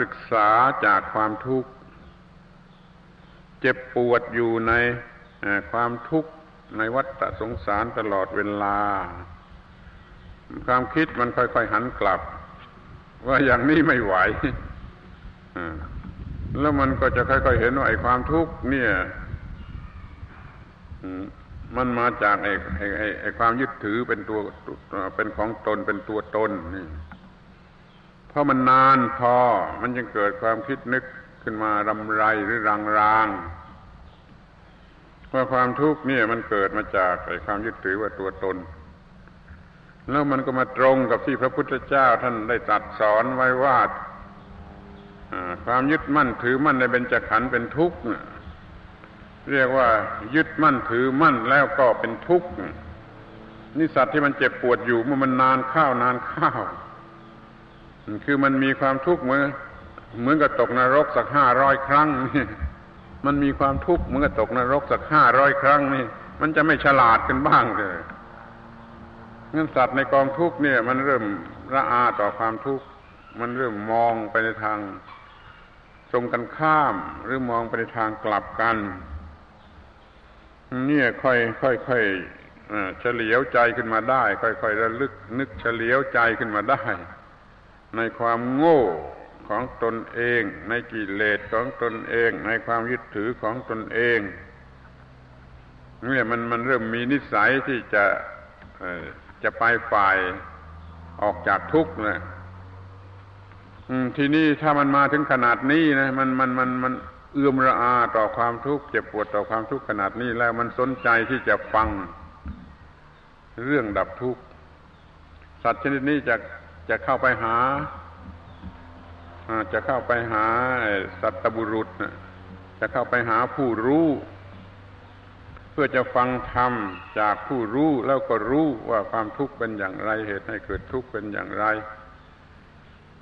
ศึกษาจากความทุกข์ เจ็บปวดอยู่ในความทุกข์ในวัฏสงสารตลอดเวลา ความคิดมันค่อยๆหันกลับ ว่าอย่างนี้ไม่ไหวแล้วมันก็จะค่อยๆเห็นว่าไอ้ความทุกข์เนี่ยมันมาจากไอ้ไอ้ไอ้ไอ้ความยึดถือเป็นตัวเป็นของตนเป็นตัวตนนี่ เพราะมันนานพอ มันจึงเกิดความคิดนึกขึ้นมารำไรหรือรางรางว่าความทุกข์นี่มันเกิดมาจากไอ้ความยึดถือว่าตัวตน แล้วมันก็มาตรงกับที่พระพุทธเจ้าท่านได้ตรัสสอนไว้ว่าความยึดมั่นถือมั่นในเบญจขันธ์เป็นทุกข์เรียกว่ายึดมั่นถือมั่นแล้วก็เป็นทุกข์นี่สัตว์ที่มันเจ็บปวดอยู่เมื่อมันนานข้าวนานข้าว คือมันมีความทุกข์เหมือนเหมือนกับตกนรกสักห้าร้อยครั้งนี่มันมีความทุกข์เหมือนกับตกนรกสักห้าร้อยครั้งนี่ มันจะไม่ฉลาดกันบ้างเลยงั้นสัตว์ในกองทุกข์เนี่ย มันเริ่มระอาต่อความทุกข์มันเริ่มมองไปในทางตรงกันข้าม หรือมองไปในทางกลับกัน เนี่ยค่อยค่อยค่อยเฉลียวใจขึ้นมาได้ ค่อยๆระลึกนึกเฉลียวใจขึ้นมาได้ ในความโง่ของตนเอง ในกิเลสของตนเอง ในความยึดถือของตนเองเนี่ยมันมันเริ่มมีนิสัยที่จะจะไปฝ่ายออกจากทุกข์นะทีนี้ถ้ามันมาถึงขนาดนี้นะมันมันมันมันเอื้อมระอาต่อความทุกข์เจ็บปวดต่อความทุกข์ขนาดนี้แล้วมันสนใจที่จะฟัง เรื่องดับทุกข์สัตว์ชนิดนี้จะ จะเข้าไปหาจะเข้าไปหาสัตบุรุษจะเข้าไปหาผู้รู้ เพื่อจะฟังธรรมจากผู้รู้แล้วก็รู้ว่าความทุกข์เป็นอย่างไรเหตุให้เกิดทุกข์เป็นอย่างไร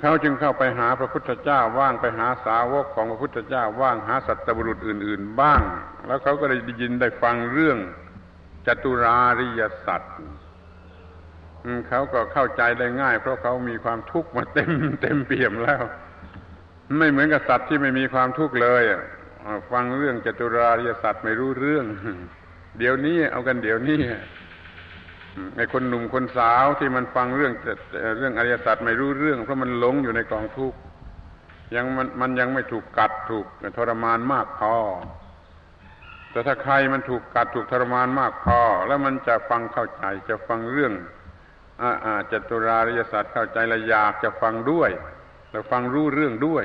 เขาจึงเข้าไปหาพระพุทธเจ้าว่างไปหาสาวกของพระพุทธเจ้าว่างหาสัตบุรุษอื่น ๆ บ้าง แล้วเขาก็ได้ยินได้ฟังเรื่องจตุราริยสัตว์ เขาก็เข้าใจได้ง่าย เพราะเขามีความทุกข์มาเต็มเต็มเปี่ยมแล้ว ไม่เหมือนกับสัตว์ที่ไม่มีความทุกข์เลยฟังเรื่องจตุราริยสัตว์ไม่รู้เรื่อง เดี๋ยวนี้เอากันเดี๋ยวนี้ไอ้คนหนุ่มคนสาวที่มันฟังเรื่องเรื่องอริยสัจไม่รู้เรื่อง เพราะมันหลงอยู่ในกองทุกข์ยังมันมันยังไม่ถูกกัดถูกทรมานมากพอแต่ถ้าใครมันถูกกัดถูกทรมานมากพอ แล้วมันจะฟังเข้าใจจะฟังเรื่อง อาจตุราริยสัจเข้าใจและอยากจะฟังด้วยแล้วฟังรู้เรื่องด้วย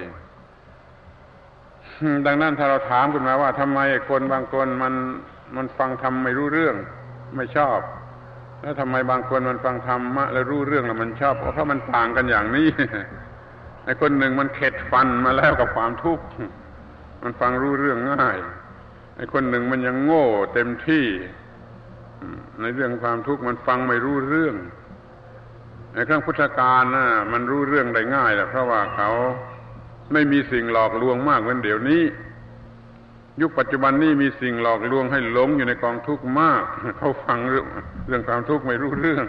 ดังนั้นถ้าเราถามขึ้นมาว่าทำไมคนบางคนมันมันฟังทำไม่รู้เรื่อง ไม่ชอบ แล้วทำไมบางคนมันฟังธรรมะแล้วรู้เรื่องแล้วมันชอบเพราะมันต่างกันอย่างนี้ไอ้คนหนึ่งมันเข็ดฟันมาแล้วกับความทุกข์มันฟังรู้เรื่องง่ายไอ้คนหนึ่งมันยังโง่เต็มที่ ในเรื่องความทุกข์มันฟังไม่รู้เรื่อง ในครั้งพุทธกาลนะมันรู้เรื่องได้ง่ายแหละเพราะว่าเขาไม่มีสิ่งหลอกลวงมากเหมือนเดี๋ยวนี้ ยุคปัจจุบันนี้มีสิ่งหลอกลวงให้หลงอยู่ในกองทุกข์มาก เขาฟังเรื่องเรื่องความทุกข์ไม่รู้เรื่อง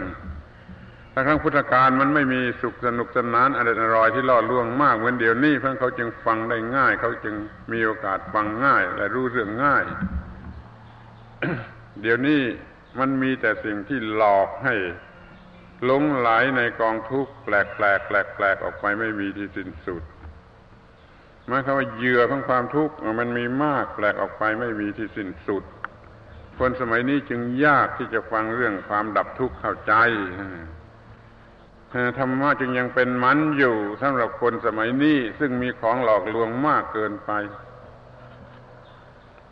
แต่ครั้งพุทธกาลมันไม่มีสุขสนุกสนานอะไรอร่อยที่ล่อลวงมากเหมือนเดี๋ยวนี้เพราะเขาจึงฟังได้ง่าย เขาจึงมีโอกาสฟังง่ายและรู้เรื่องง่าย เดี๋ยวนี้มันมีแต่สิ่งที่หลอกให้ หลงไหลในกองทุกข์แปลกแปลกแปลกแปลกออกไปไม่มีที่สิ้นสุดหมายความว่าเหยื่อของความทุกข์มันมีมากแปลกออกไปไม่มีที่สิ้นสุด คนสมัยนี้จึงยากที่จะฟังเรื่องความดับทุกข์เข้าใจธรรมะจึงยังเป็นมันอยู่สำหรับคนสมัยนี้ซึ่งมีของหลอกลวงมากเกินไป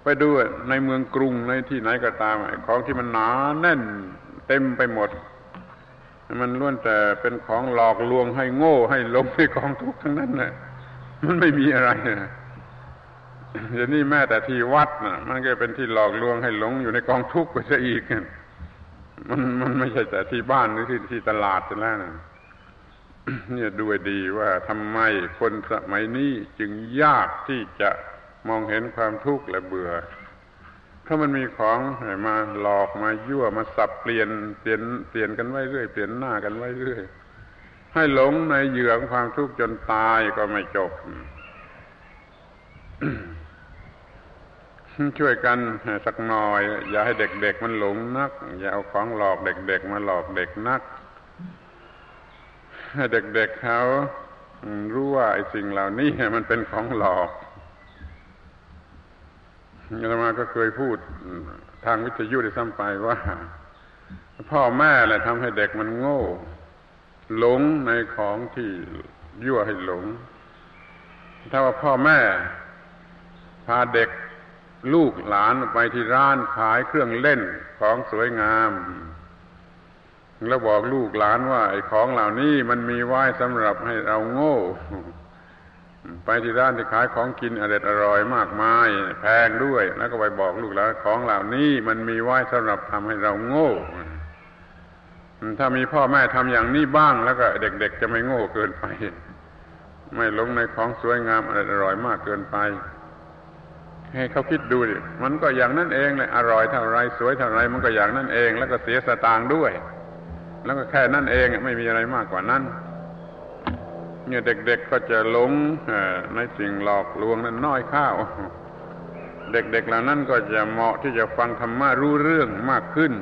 ไปดูในเมืองกรุงในที่ไหนก็ตามของที่มันหนาแน่น เต็มไปหมด มันล้วนแต่เป็นของหลอกลวงให้โง่ให้ลงในกองทุกข์ทั้งนั้นแหละมันไม่มีอะไรเดี๋ยวนี้แม้แต่ที่วัดนะมันก็เป็นที่หลอกลวงให้หลงอยู่ในกองทุกข์ไปซะอีกมันมันไม่ใช่แต่ที่บ้านหรือที่ที่ตลาดแล้วนะเนี่ยดูดีว่าทำไมคนสมัยนี้จึงยากที่จะมองเห็นความทุกข์และเบื่อ เพราะมันมีของมาหลอกมายั่วมาสับเปลี่ยนเปลี่ยนเปลี่ยนกันไว้เรื่อยเปลี่ยนหน้ากันไว้เรื่อยให้หลงในเหยื่อของความทุกข์จนตายก็ไม่จบช่วยกันสักหน่อย อย่าให้เด็กๆมันหลงนัก อย่าเอาของหลอกเด็กๆมาหลอกเด็กนัก ให้เด็กๆเขารู้ว่าไอ้สิ่งเหล่านี้มันเป็นของหลอก อาตมาก็เคยพูดทางวิทยุได้ซ้ำไปว่า พ่อแม่แหละทำให้เด็กมันโง่ หลงในของที่ยั่วให้หลง ถ้าว่าพ่อแม่ พาเด็กลูกหลานไปที่ร้านขายเครื่องเล่นของสวยงาม แล้วบอกลูกหลานว่าไอ้ของเหล่านี้มันมีไว้สำหรับให้เราโง่ ไปที่ร้านที่ขายของกินอร่อยอร่อยมากมาย แพงด้วย แล้วก็ไปบอกลูกหลานของเหล่านี้มันมีไว้สำหรับทำให้เราโง่ ถ้ามีพ่อแม่ทำอย่างนี้บ้างแล้วก็เด็ก ๆ จะไม่โง่เกินไป ไม่หลงในของสวยงามอร่อยอร่อยมากเกินไป ให้เขาคิดดูดิมันก็อย่างนั้นเองเลยอร่อยเท่าไรสวยเท่าไรมันก็อย่างนั้นเอง แล้วก็เสียสตางค์ด้วย แล้วก็แค่นั้นเองไม่มีอะไรมากกว่านั้น เนี่ยเด็กๆก็จะหลงในสิ่งหลอกลวงนั้นน้อยข้าว เด็กๆเหล่านั้นก็จะเหมาะที่จะฟังธรรมะรู้เรื่องมากขึ้น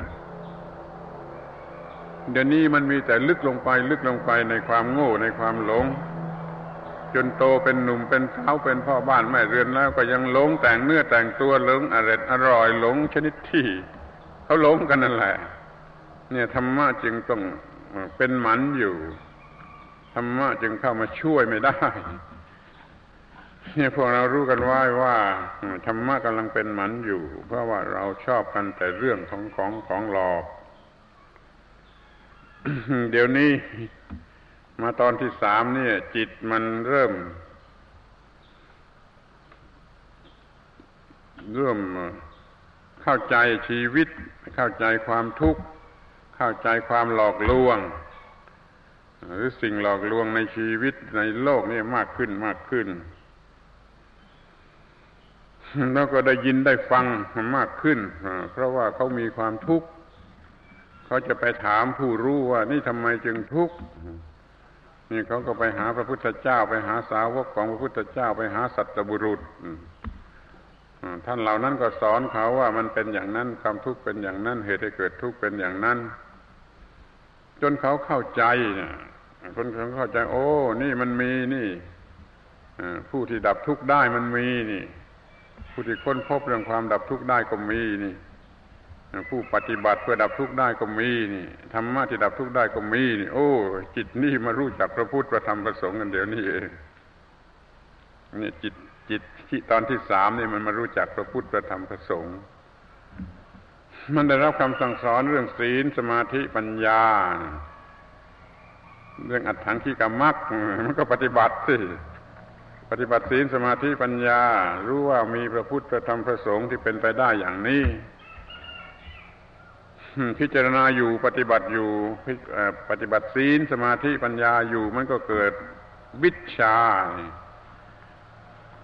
เดี๋ยวนี้มันมีแต่ลึกลงไปลึกลงไปในความโง่ในความหลง จนโตเป็นหนุ่มเป็นสาวเป็นพ่อบ้านแม่เรือนแล้วก็ยังหลงแต่งเนื้อแต่งตัวหลงอร่อยอร่อยหลงชนิดที่เขาหลงกันนั่นแหละ เนี่ยธรรมะจึงต้องเป็นหมันอยู่ ธรรมะจึงเข้ามาช่วยไม่ได้นี่พวกเรารู้กันไว้ว่าธรรมะกำลังเป็นหมันอยู่ เพราะว่าเราชอบกันแต่เรื่องของของของหลอกเดี๋ยวนี้มาตอนที่สามเนี่ย จิตมันเริ่ม เริ่มเข้าใจชีวิต เข้าใจความทุกข์ เข้าใจความหลอกลวง หรือสิ่งหลอกลวงในชีวิตในโลกนี่มากขึ้นมากขึ้น แล้วก็ได้ยินได้ฟังมากขึ้น เพราะว่าเขามีความทุกข์เขาจะไปถามผู้รู้ว่า นี่ทำไมจึงทุกข์นี่เขาก็ไปหาพระพุทธเจ้า ไปหาสาวกของพระพุทธเจ้าไปหาสัตบุรุษท่านเหล่านั้นก็สอนเขาว่ามันเป็นอย่างนั้นความทุกข์เป็นอย่างนั้น เหตุให้เกิดทุกข์เป็นอย่างนั้น จนเขาเข้าใจ เนี่ยคนเขาเข้าใจ โอ้ นี่มันมีนี่ผู้ที่ดับทุกข์ได้มันมีนี่ ผู้ที่ค้นพบเรื่องความดับทุกข์ได้ก็มีนี่ผู้ปฏิบัติเพื่อดับทุกข์ได้ก็มีนี่ธรรมะที่ดับทุกข์ได้ก็มีนี่ โอ้ จิตนี่มารู้จักพระพุทธพระธรรมพระสงฆ์กันเดี๋ยวนี้เองนี่จิตจิตที่ตอนที่สามนี่มันมารู้จักพระพุทธพระธรรมพระสงฆ์มันได้รับคำสั่งสอนเรื่องศีลสมาธิปัญญา เรื่องอัดถังขี้กรรมักมันก็ปฏิบัติสิปฏิบัติศีลสมาธิปัญญา รู้ว่ามีพระพุทธพระธรรมพระสงฆ์ที่เป็นไปได้อย่างนี้พิจารณาอยู่ปฏิบัติอยู่ปฏิบัติศีลสมาธิปัญญาอยู่มันก็เกิดวิชา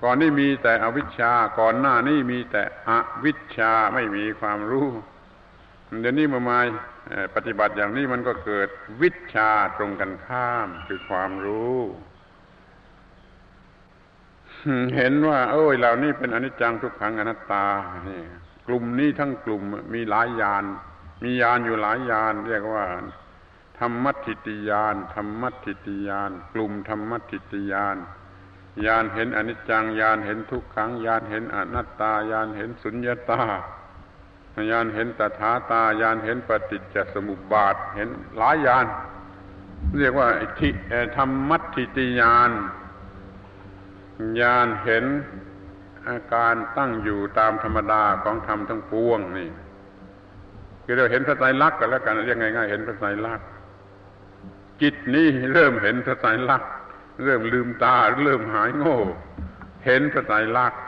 ก่อนนี้มีแต่อวิชชา ก่อนหน้านี้มีแต่อวิชชาไม่มีความรู้ เดี๋ยวนี้มามาปฏิบัติอย่างนี้มันก็เกิดวิชาตรงกันข้ามคือความรู้ เห็นว่าเอ้ยเหล่านี้เป็นอนิจจังทุกขังอนัตตานี่กลุ่มนี้ทั้งกลุ่มมีหลายยาน มียานอยู่หลายยาน เรียกว่าธรรมัติติยานธรรมัติติยาน กลุ่มธรรมัติติยานยานเห็นอนิจจังยานเห็นทุกขังยานเห็นอนัตตายานเห็นสุญญตา ยานเห็นตถาตายานเห็นปฏิจจสมุปบาทเห็นหลายยาน เรียกว่าทิธรรมัตถิติยานยานเห็นอาการตั้งอยู่ตามธรรมดาของธรรมทั้งปวงนี่คือเราเห็นพระไตรลักษณ์กันแล้วกันเรียกง่ายๆเห็นพระไตรลักษณ์จิตนี้เริ่มเห็นพระไตรลักษณ์เริ่มลืมตาเริ่มหายโง่ เห็นพระไตรลักษณ์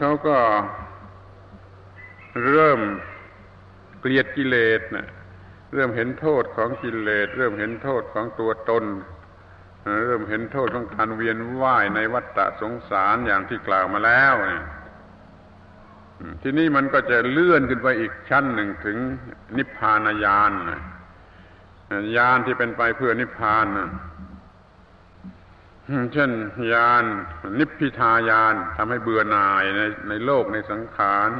เขาก็เริ่มเกลียดกิเลสนะเริ่มเห็นโทษของกิเลส เริ่มเห็นโทษของตัวตน เริ่มเห็นโทษของการเวียนว่ายในวัฏฏะสงสารอย่างที่กล่าวมาแล้วทีนี้มันก็จะเลื่อนขึ้นไปอีกชั้นหนึ่งถึงนิพพานญาณยานที่เป็นไปเพื่อนิพพาน เช่นยานนิพพิทายานทำให้เบื่อหน่ายในในโลกในสังขาร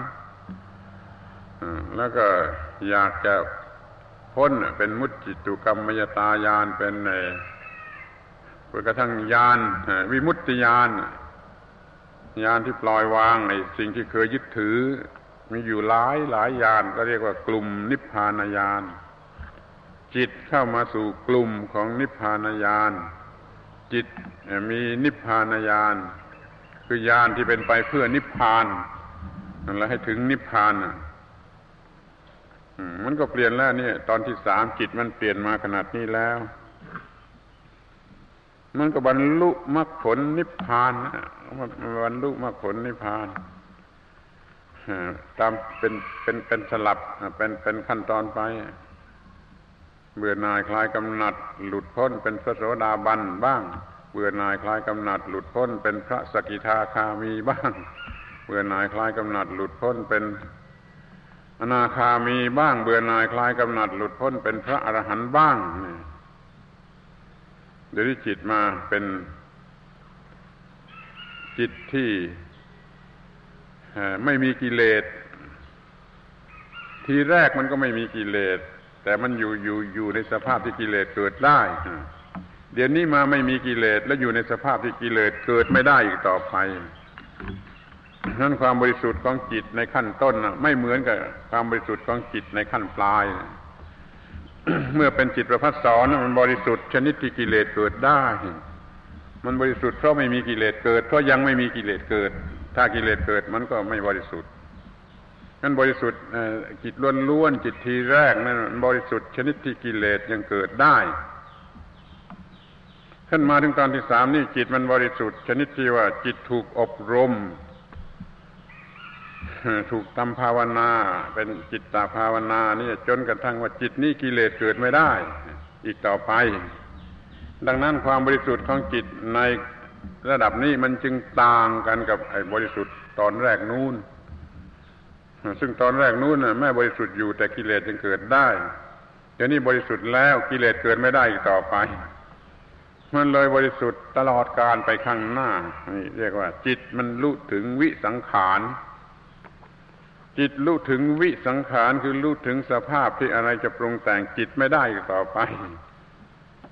แล้วก็อยากจะพ้นเป็นมุตจิตุกรรมยตายานเป็นในกระทั่งยานวิมุตติยานยานที่ปล่อยวางในสิ่งที่เคยยึดถือ มีอยู่หลายหลายยานก็เรียกว่ากลุ่มนิพพานยานจิตเข้ามาสู่กลุ่มของนิพพานยาน จิตมีนิพพานยานคือยานที่เป็นไปเพื่อนิพพานนั่นแหละให้ถึงนิพพานมันก็เปลี่ยนแล้วเนี่ย ตอนที่สามจิตมันเปลี่ยนมาขนาดนี้แล้ว มันก็บรรลุมรรคผลนิพพานนบรรลุมรรคผลนิพพานตามเป็นเป็นเป็นสลับเป็นเป็นขั้นตอนไป เบื่อหน่ายคลายกำหนัดหลุดพ้นเป็นพระโสดาบันบ้าง เบื่อหน่ายคลายกำหนัดหลุดพ้นเป็นพระสกิทาคามีบ้าง เบื่อหน่ายคลายกำหนัดหลุดพ้นเป็นอนาคามีบ้าง เบื่อหน่ายคลายกำหนัดหลุดพ้นเป็นพระอรหันต์บ้างนี่เดี๋ยวนี้จิตมาเป็นจิตที่ไม่มีกิเลสทีแรกมันก็ไม่มีกิเลส แต่มันอยู่อยู่อยู่ในสภาพที่กิเลสเกิดได้เดี๋ยวนี้มาไม่มีกิเลสและอยู่ในสภาพที่กิเลสเกิดไม่ได้อีกต่อไปนั้นความบริสุทธิ์ของจิตในขั้นต้นไม่เหมือนกับความบริสุทธิ์ของจิตในขั้นปลาย เมื่อเป็นจิตประพัดสอนมันบริสุทธิ์ชนิดที่กิเลสเกิดได้ มันบริสุทธิ์เพราะไม่มีกิเลสเกิด เพราะยังไม่มีกิเลสเกิด ถ้ากิเลสเกิดมันก็ไม่บริสุทธิ์ นั้นบริสุทธิ์จิตล้วนๆจิตทีแรกนั้นบริสุทธิ์ชนิดที่กิเลสยังเกิดได้ขึ้นมาถึงตอนที่สามนี่จิตมันบริสุทธิ์ ชนิดที่ว่าจิตถูกอบรม ถูกทำภาวนา เป็นจิตตาภาวนานี่จนกระทั่งว่าจิตนี้กิเลสเกิดไม่ได้ อีกต่อไป ดังนั้นความบริสุทธิ์ของจิตในระดับนี้มันจึงต่างกันกับไอ้บริสุทธิ์ตอนแรกนู้น ซึ่งตอนแรกนู้นแม่บริสุทธิ์อยู่แต่กิเลสยังเกิดได้ เดี๋ยวนี้บริสุทธิ์แล้วกิเลสเกิดไม่ได้อีกต่อไป มันเลยบริสุทธิ์ตลอดการไปข้างหน้านี่เรียกว่า จิตมันรู้ถึงวิสังขารจิตรู้ถึงวิสังขารคือรู้ถึงสภาพที่อะไรจะปรุงแต่งจิตไม่ได้อีกต่อไป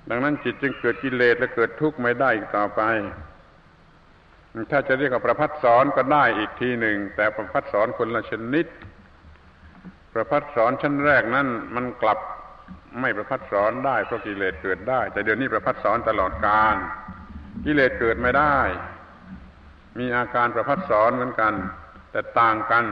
ดังนั้นจิตจึงเกิดกิเลสและเกิดทุกข์ไม่ได้อีกต่อไป ถ้าจะเรียกว่าประพัดสอนก็ได้อีกทีหนึ่ง แต่ประพัดสอนคนละชนิด ประพัดสอนชั้นแรกนั้นมันกลับไม่ประพัดสอนได้เพราะกิเลสเกิดได้ แต่เดี๋ยวนี้ประพัดสอนตลอดการกิเลสเกิดไม่ได้ มีอาการประพัดสอนเหมือนกัน แต่ต่างกัน